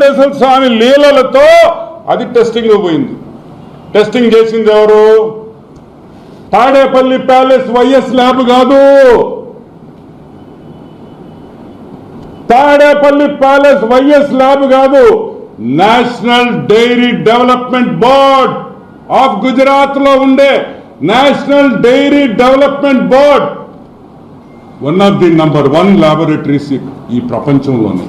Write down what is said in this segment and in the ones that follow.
వెంకటేశ్వర స్వామి లీలలతో అది టెస్టింగ్ పోయింది. టెస్టింగ్ చేసింది ఎవరు? తాడేపల్లి ప్యాలెస్ వైఎస్ ల్యాబ్ కాదు. తాడేపల్లి ప్యాలెస్ వైఎస్ ల్యాబ్ కాదు. National dairy development board of గుజరాత్లో ఉండే national dairy development board one of the number one laboratories ఈ ప్రపంచంలోనే.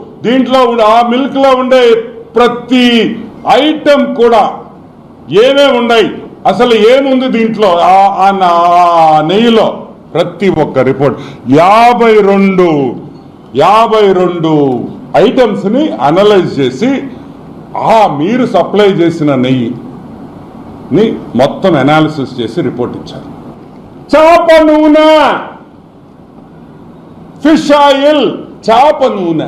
దీంట్లో ఉండే ఆ మిల్క్లో ఉండే ప్రతి ఐటమ్ కూడా ఏమేమి ఉన్నాయి అసలు ఏముంది దీంట్లో? ఆ- ఆ నా- నెయ్యిలో ప్రతి ఒక్క రిపోర్ట్. యాభై రెండు యాభై రెండు ఐటమ్స్ని అనలైజ్ చేసి ఆ మీరు సప్లై చేసిన నెయ్యిని మొత్తం అనాలిసిస్ చేసి రిపోర్ట్ ఇచ్చారు. చేప నూనె! ఫిష్ ఆయిల్ చేప నూనె.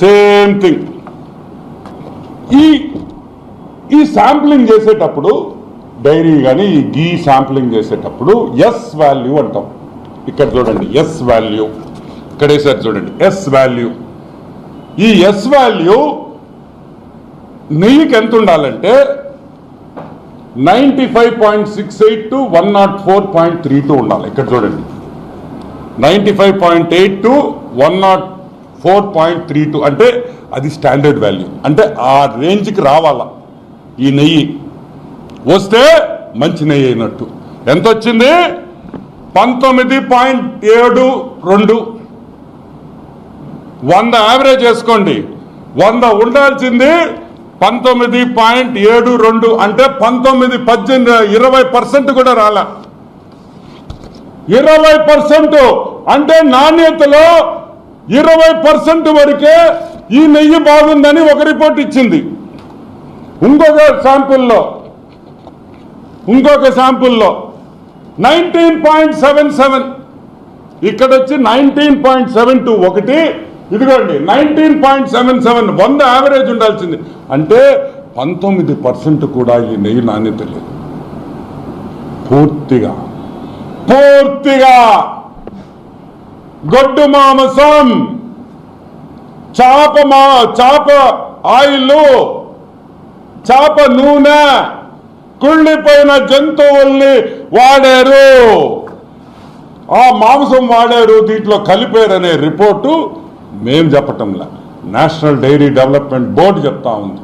సేమ్ థింగ్ ఈ ఈ శాంప్లింగ్ చేసేటప్పుడు డైరీ కానీ ఈ గీ శాంప్లింగ్ చేసేటప్పుడు ఎస్ వాల్యూ అంటాం. ఇక్కడ చూడండి ఎస్ వాల్యూ ఇక్కడేసారి చూడండి ఎస్ వాల్యూ ఈ ఎస్ వాల్యూ నెయ్యికి ఎంత ఉండాలంటే ninety five point six eight two one nought four point three two ఉండాలి. ఇక్కడ చూడండి. Ninety five point eight two one nought four point three two అంటే అది స్టాండర్డ్ వాల్యూ. అంటే ఆ రేంజ్కి రావాలా. ఈ నెయ్యి వస్తే మంచి నెయ్యి అయినట్టు. ఎంత వచ్చింది పంతొమ్మిది పాయింట్ ఏడు రెండు. వంద యావరేజ్ వేసుకోండి వంద ఉండాల్సింది పంతొమ్మిది పాయింట్ ఏడు రెండు అంటే పంతొమ్మిది పద్దెనిమిది ఇరవై పర్సెంట్ కూడా రాలా. ఇరవై పర్సెంట్ అంటే నాణ్యతలో ఇరవై పర్సెంట్ వరకే ఈ నెయ్యి బాగుందని ఒక రిపోర్ట్ ఇచ్చింది. ఇంకొక శాంపుల్లో ఇంకొక శాంపుల్లో నైన్టీన్ పాయింట్ సెవెన్ సెవెన్. ఇక్కడ వచ్చి నైన్టీన్ పాయింట్ సెవెన్ టూ ఒకటి. ఇదిగోండి నైన్టీన్ పాయింట్ సెవెన్ సెవెన్ వంద యావరేజ్ ఉండాల్సింది. అంటే పంతొమ్మిది పర్సెంట్ కూడా ఈ నెయ్యి నాణ్యత లేదు. పూర్తిగా పూర్తిగా గొడ్డు మాంసం చాప మా చాప ఆయిల్ చాప నూనె కుళ్ళిపోయిన జంతువుల్ని వాడారు. ఆ మాంసం వాడారు దీంట్లో కలిపారనే రిపోర్టు మేం చెప్పటంలా. నేషనల్ డైరీ డెవలప్మెంట్ బోర్డు చెప్తా ఉంది.